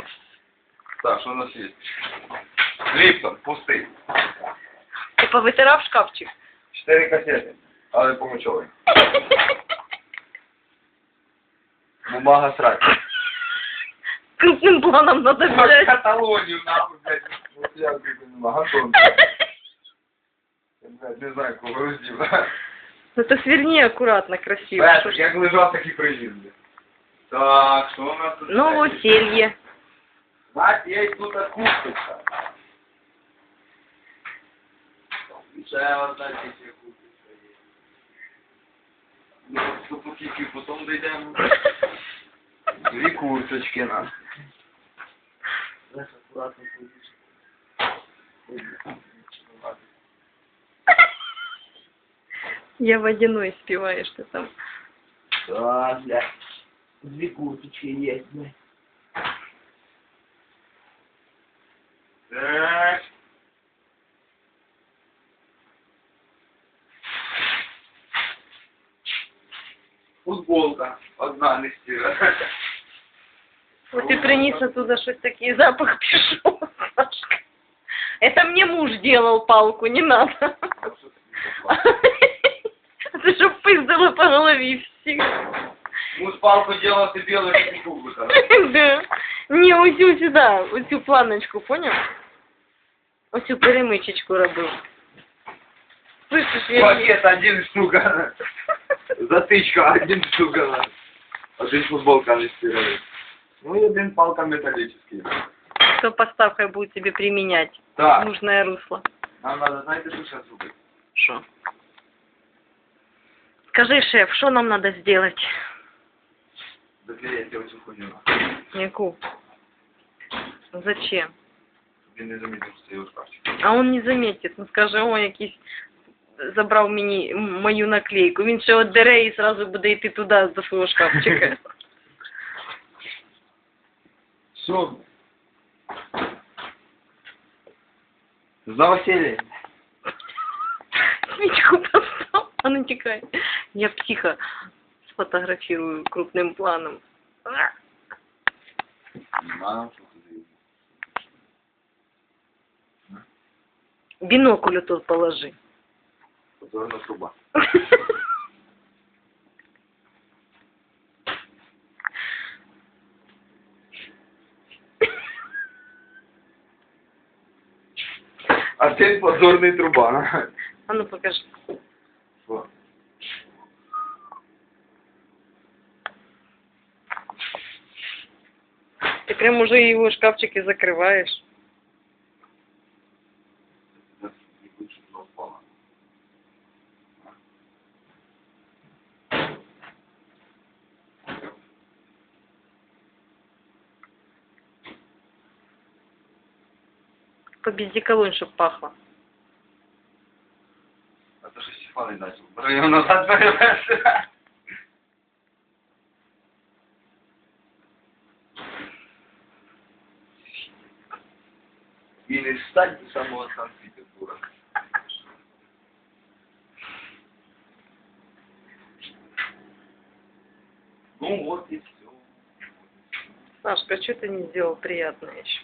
красиво. Так, что у нас есть? Липтон, пустый. Ти повитирав шкафчик? Чотири касети, але помочовий. Бумага срака. Крупним планом надо взять. Каталонию, нахуй, блядь. Вот я, блядь, нема. Гантон. Я, блядь, не знаю, кого роздів. Ну то сверни аккуратно, красиво. Блядь, Що як лежав, так і приїзд. Так, що у нас тут? Новоселье. Бать, є тут акустика. І ще одна тільки акустика є. Ну, то потільки потім дійдемо. Дві курточки на. акуратно Я водяной спеваешь ты там. Да, блядь. Дві курточки є, блядь. Футболка. Одна не стира. Вот ты принес оттуда что-то такие запах пішов, Сашка. Это мне муж делал палку, не надо. Это чтоб пиздало по голове всіх. Муж палку делал, ты белую кубика. Да. Не, усю сюда, усю планочку, понял? Усю перемичечку робив. Слышиш, я... Пакет один штука. Затычка один штука. Один футболка не стирает. Ну и один палка металлический. Кто поставкой будет тебе применять Так, нужное русло. нам надо, знаете, что сейчас зубы? Что? Скажи, шеф, что нам надо сделать? Заклеить эту хуйню. Яку? Зачем? Він не замітив, що це його. А он не заметит. Ну скаже, о, якийсь забрав мені мою наклейку. Він ще одере і зразу буде йти туди до свого шкафчика. Все. За Василия. Свечку достал, он утекает. Я тихо сфотографирую крупным планом. Бинокль тут положи. Позорна труба. А це позорний труба. А ну покажи. Що? Ти прям уже його шкафчики закриваєш. Побізді колонь, щоб пахло. А то що Стефан начал. Бери його назад перевести. І не встать до самого Санкт-Петербурга. Ну вот и все. Сашка, что ты не сделал приятное еще?